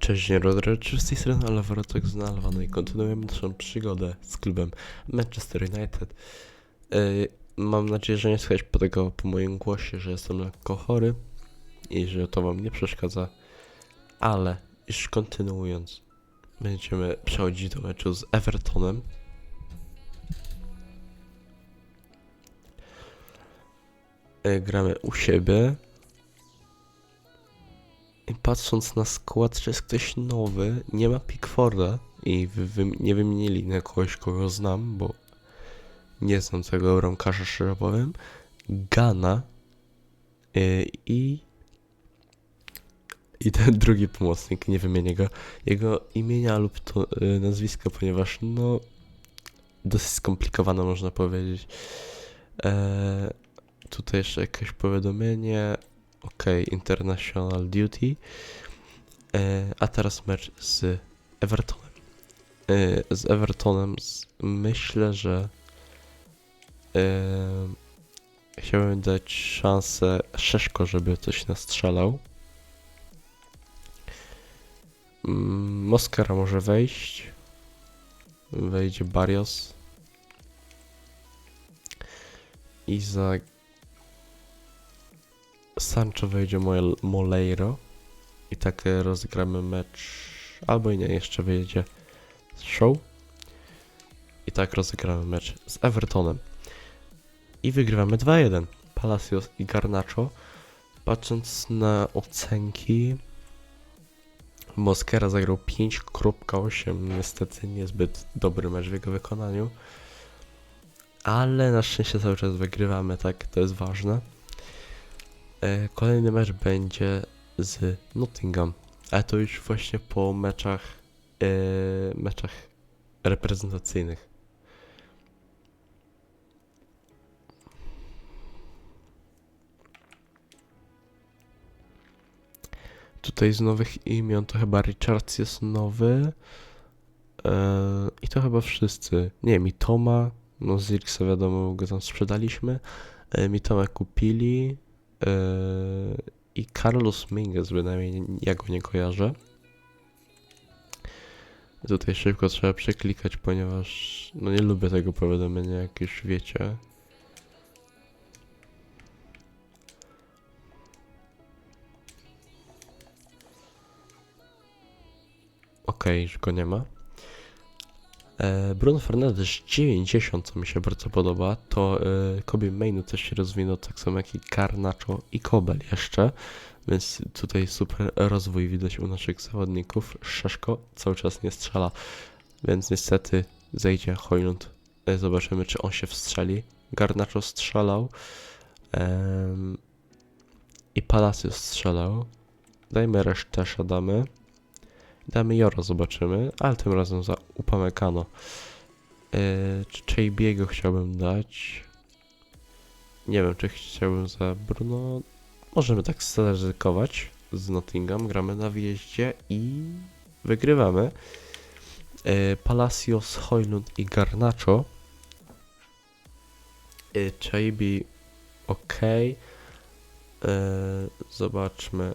Cześć, Rodry, z tej strony Alvarotek z Alva, no i kontynuujemy naszą przygodę z klubem Manchester United. Yy, mam nadzieję, że nie słychać po tego po moim głosie, że jestem lekko chory i że to wam nie przeszkadza, ale już kontynuując, będziemy przechodzić do meczu z Evertonem. Yy, gramy u siebie. Patrząc na skład, czy jest ktoś nowy, nie ma Pickforda i wy, wy, nie wymienili na kogoś, kogo znam, bo nie znam tego bramkarza, szczerze powiem. Gana yy, i i ten drugi pomocnik, nie wymienię go, jego imienia lub to yy, nazwiska, ponieważ no dosyć skomplikowane można powiedzieć. Eee, tutaj jeszcze jakieś powiadomienie. OK, International Duty. E, a teraz mecz z Evertonem. E, z Evertonem myślę, że e, chciałbym dać szansę Szeszko, żeby coś nastrzelał. Mm, Moskara może wejść. Wejdzie Barrios. I za Sancho wejdzie Mole- Moleiro i tak rozegramy mecz, albo i nie, jeszcze wyjedzie Show. I tak rozegramy mecz z Evertonem. I wygrywamy 2-1 Palacios i Garnacho. Patrząc na ocenki Moskera zagrał 5.8 niestety niezbyt dobry mecz w jego wykonaniu. Ale na szczęście cały czas wygrywamy, tak, to jest ważne Kolejny mecz będzie z Nottingham, ale to już właśnie po meczach, e, meczach reprezentacyjnych. Tutaj z nowych imion to chyba Richards jest nowy. E, I to chyba wszyscy. Nie, Mitoma, no Zirksa wiadomo, go tam sprzedaliśmy. E, Mitoma kupili. Yy, i Carlos Minguez, bynajmniej ja go nie kojarzę. Tutaj szybko trzeba przeklikać, ponieważ no nie lubię tego powiadomienia, jak już wiecie. Okej, już go nie ma. E, Bruno Fernandes 90, co mi się bardzo podoba, to e, Kobe Mainu też się rozwinął, tak samo jak i Garnacho i Kobel jeszcze, więc tutaj super rozwój widać u naszych zawodników. Szeszko cały czas nie strzela, więc niestety zejdzie Hojlund. E, Zobaczymy, czy on się wstrzeli. Garnacho strzelał i Palacios strzelał. Dajmy resztę, damy. Damy Joro, zobaczymy, ale tym razem za Upamecano. Yy, czy Chejbiego chciałbym dać? Nie wiem, czy chciałbym za Bruno. Możemy tak zaryzykować z Nottingham. Gramy na wyjeździe i wygrywamy. Yy, Palacios, Hojlund i Garnacho. Yy, Chejbi ok. Yy, zobaczmy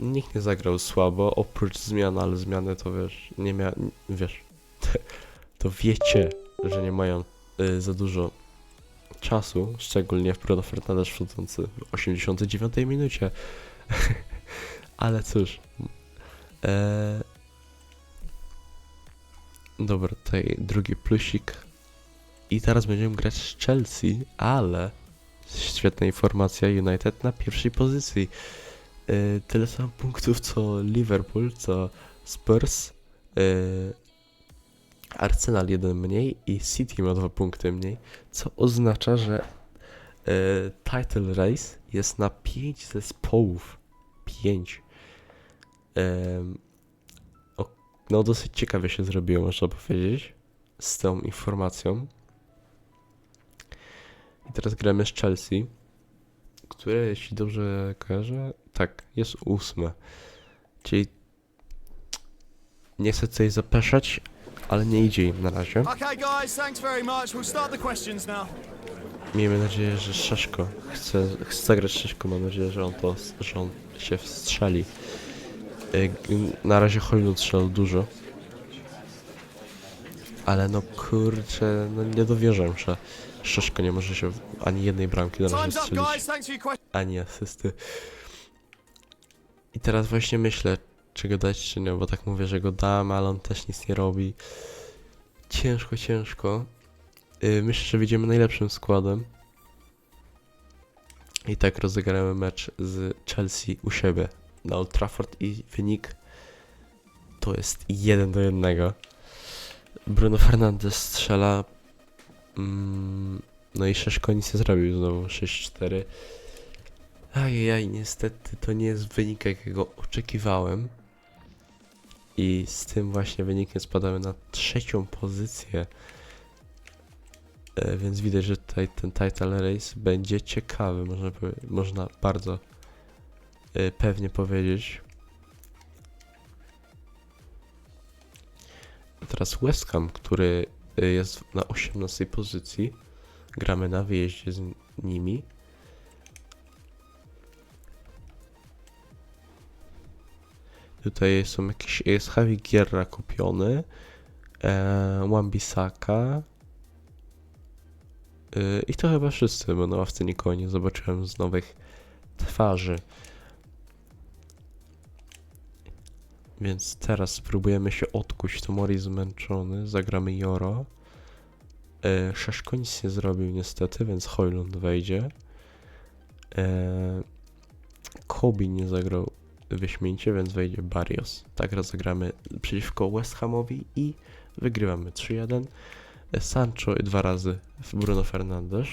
nikt nie zagrał słabo, oprócz zmian, ale zmiany to wiesz, nie mia... wiesz, to wiecie, że nie mają y, za dużo czasu, szczególnie w Bruno Fernandes wchodzący w 89 minucie. ale cóż. E... Dobra, tutaj drugi plusik. I teraz będziemy grać z Chelsea, ale świetna informacja, United na pierwszej pozycji. E, tyle samo punktów co Liverpool, co Spurs, e, Arsenal jeden mniej i City ma dwa punkty mniej, co oznacza, że e, title race jest na 5 zespołów. 5. no dosyć ciekawie się zrobiło, można powiedzieć, z tą informacją. I teraz gramy z Chelsea, które, jeśli dobrze kojarzę, tak, jest ósme. Czyli nie chcę tutaj zapeszać, ale nie idzie im na razie. Okay, guys, thanks very much. We'll start the questions now. Miejmy nadzieję, że Szeszko chce, chce zagrać Szeszko. Mam nadzieję, że on to, że on się wstrzeli. Y, Na razie Hojlund strzelał dużo. Ale no kurczę, no nie dowierzam, że Szeszko nie może się ani jednej bramki na razie strzelić, ani asysty. I teraz właśnie myślę, czy go dać, czy nie, bo tak mówię, że go dam, ale on też nic nie robi. Ciężko, ciężko. Y, Myślę, że wyjdziemy najlepszym składem. I tak rozegramy mecz z Chelsea u siebie na Old Trafford i wynik to jest 1 do 1. Bruno Fernandes strzela. Mm, no i Szeszko nic nie zrobił znowu 6-4. Ajajaj, niestety to nie jest wynik, jakiego oczekiwałem. I z tym właśnie wynikiem spadamy na trzecią pozycję. E, więc widać, że tutaj ten title race będzie ciekawy, można, można bardzo e, pewnie powiedzieć. Teraz West Ham, który e, jest na 18 pozycji. Gramy na wyjeździe z nimi. Tutaj są jakieś. Jest Javi Guerra kupiony. E, Wan-Bissaka. Y, I to chyba wszyscy, bo na ławce nikogo nie zobaczyłem z nowych twarzy. Więc teraz spróbujemy się odkuć. Tomori zmęczony, zagramy Joro. E, Szeszko nic nie zrobił niestety, więc Hojlund wejdzie. E, Kobi nie zagrał wyśmienicie, więc wejdzie Barrios. Tak rozegramy przeciwko West Hamowi i wygrywamy 3-1. E, Sancho dwa razy Bruno Fernandes.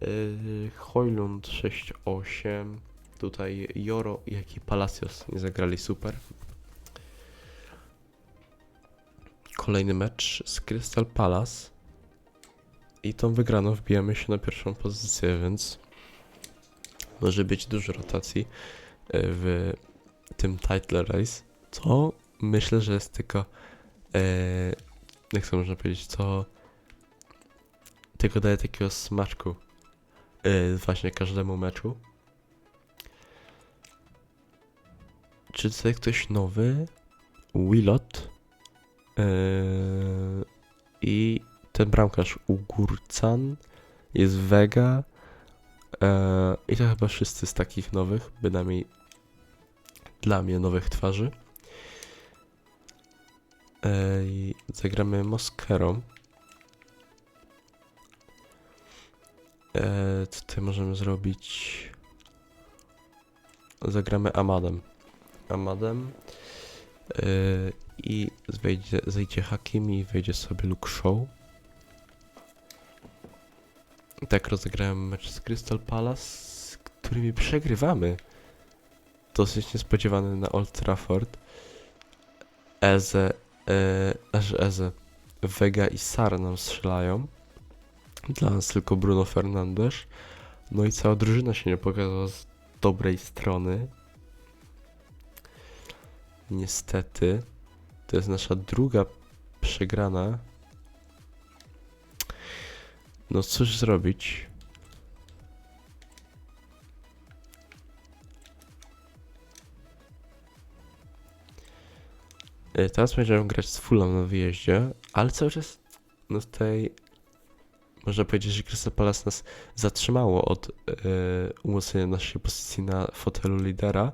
Yy, Hojlund 6-8. Tutaj Joro, jak i Palacios nie zagrali super. Kolejny mecz z Crystal Palace. I tą wygraną wbijamy się na pierwszą pozycję, więc może być dużo rotacji w tym title race. Co myślę, że jest tylko e, jak to można powiedzieć, co tylko daje takiego smaczku yy, właśnie każdemu meczu. Czy tutaj ktoś nowy? Willot i ten bramkarz Ugurcan jest Vega i to chyba wszyscy z takich nowych, bynajmniej dla mnie nowych twarzy. Ej, zagramy Moskerą. Co tutaj możemy zrobić? Zagramy Amadem. Amadem. I wejdzie, zejdzie Hakimi i wejdzie sobie Luke Show. Tak rozegrałem mecz z Crystal Palace, z którymi przegrywamy. Dosyć niespodziewany na Old Trafford. Eze e, Eze, Vega i Sar nam strzelają. Dla nas tylko Bruno Fernandes. No i cała drużyna się nie pokazała z dobrej strony. Niestety. To jest nasza druga przegrana. No cóż zrobić? Y, Teraz będziemy grać z Fulham na wyjeździe, ale cały czas no tutaj można powiedzieć, że Crystal Palace nas zatrzymało od yy, umocnienia naszej pozycji na fotelu lidera.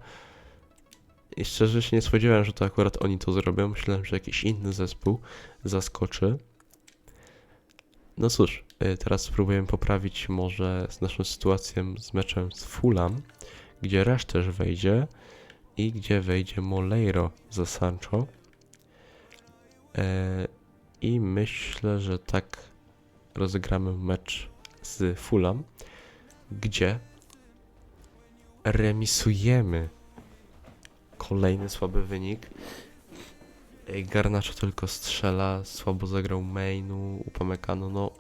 I szczerze się nie spodziewałem, że to akurat oni to zrobią. Myślałem, że jakiś inny zespół zaskoczy. No cóż, yy, teraz spróbujemy poprawić może z naszą sytuacją z meczem z Fulham, gdzie Resz też wejdzie i gdzie wejdzie Moleiro za Sancho. E, I myślę, że tak rozegramy mecz z Fulham, gdzie remisujemy kolejny słaby wynik. Ej, Garnacho tylko strzela, słabo zagrał Mainu, Upamecano, no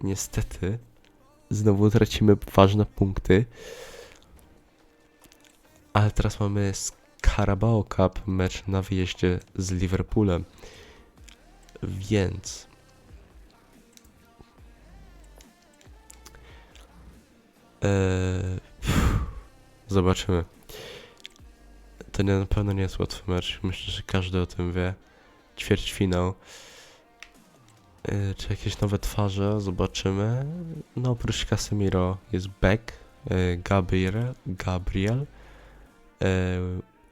niestety znowu tracimy ważne punkty. Ale teraz mamy Carabao Cup mecz na wyjeździe z Liverpoolem. Więc Eee, pff, zobaczymy. To nie, na pewno nie jest łatwy mecz. Myślę, że każdy o tym wie. Ćwierćfinał. Yy, czy jakieś nowe twarze? Zobaczymy. No oprócz Casemiro jest Beck, yy, Gabriel, Gabriel,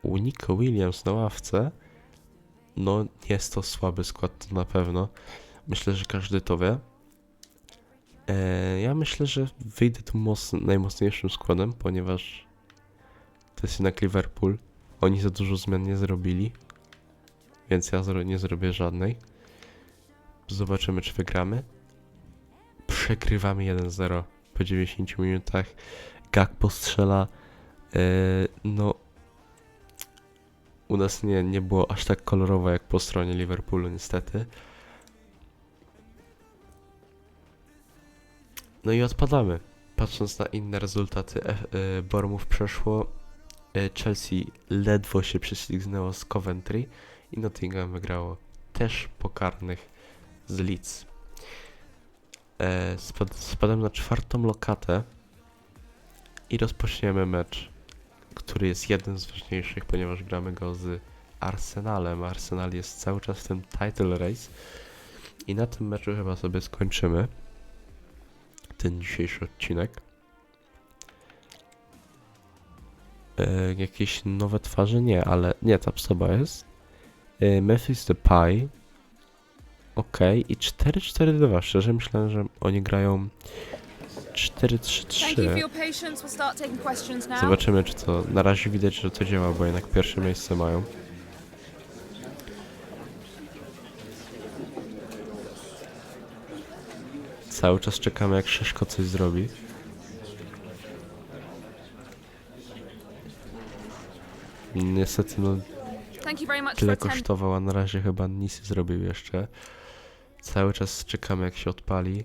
yy, Williams na ławce. No jest to słaby skład to na pewno. Myślę, że każdy to wie. Yy, ja myślę, że wyjdę tu mocn- najmocniejszym składem, ponieważ to jest jednak Liverpool. Oni za dużo zmian nie zrobili, więc ja nie zrobię żadnej. Zobaczymy, czy wygramy. Przegrywamy 1-0 po 90 minutach. Gakpo strzela. Yy, no, u nas nie, nie było aż tak kolorowo jak po stronie Liverpoolu, niestety. No i odpadamy. Patrząc na inne rezultaty, F- yy, Bormów przeszło. Yy, Chelsea ledwo się prześlizgnęło z Coventry i Nottingham wygrało też po karnych z Leeds. E, spad, spadam na czwartą lokatę i rozpoczniemy mecz, który jest jeden z ważniejszych, ponieważ gramy go z Arsenalem. Arsenal jest cały czas w tym title race i na tym meczu chyba sobie skończymy ten dzisiejszy odcinek. E, jakieś nowe twarze? Nie, ale nie, ta psoba jest. E, Memphis Depay. Okej, i 4-4-2. Szczerze myślałem, że oni grają Thank you for 4-3-3. your patience. We'll start taking questions now. Zobaczymy, czy to. Na razie widać, że to działa, bo jednak pierwsze miejsce mają. Cały czas czekamy, jak Szeszko coś zrobi. Niestety, no, tyle attending. kosztował, a na razie chyba nic nie zrobił jeszcze. Cały czas czekamy, jak się odpali.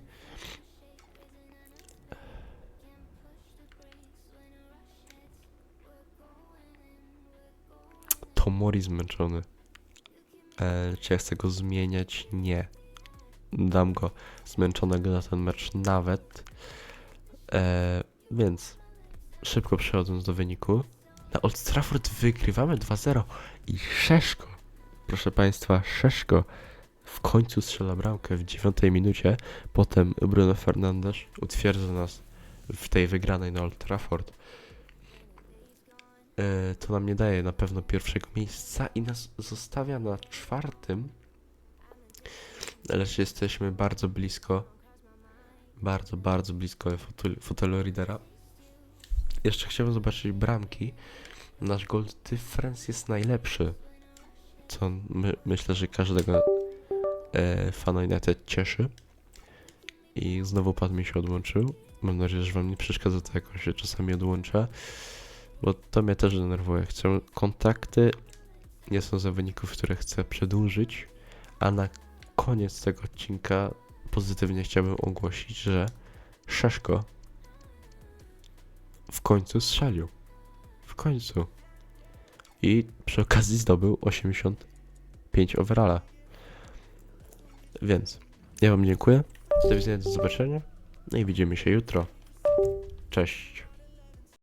Tomori zmęczony. E, czy ja chcę go zmieniać? Nie. Dam go zmęczonego na ten mecz nawet. E, więc szybko przechodząc do wyniku. Na Old Trafford wygrywamy 2-0 i Szeszko, proszę Państwa, Szeszko w końcu strzela bramkę w dziewiątej minucie. Potem Bruno Fernandes utwierdza nas w tej wygranej na Old Trafford. E, to nam nie daje na pewno pierwszego miejsca i nas zostawia na czwartym. Lecz jesteśmy bardzo blisko. Bardzo, bardzo blisko fotel- fotelu Readera. Jeszcze chciałbym zobaczyć bramki. Nasz goal difference jest najlepszy. Co my, myślę, że każdego e, fana United cieszy. I znowu pad mi się odłączył. Mam nadzieję, że wam nie przeszkadza to, jak on się czasami odłącza. Bo to mnie też denerwuje. Chcę kontakty. Nie są zawodników, które chcę przedłużyć. A na koniec tego odcinka pozytywnie chciałbym ogłosić, że Szeszko w końcu strzelił. W końcu. I przy okazji zdobył 85 overalla. Więc ja Wam dziękuję. Do widzenia, do zobaczenia. No i widzimy się jutro. Cześć.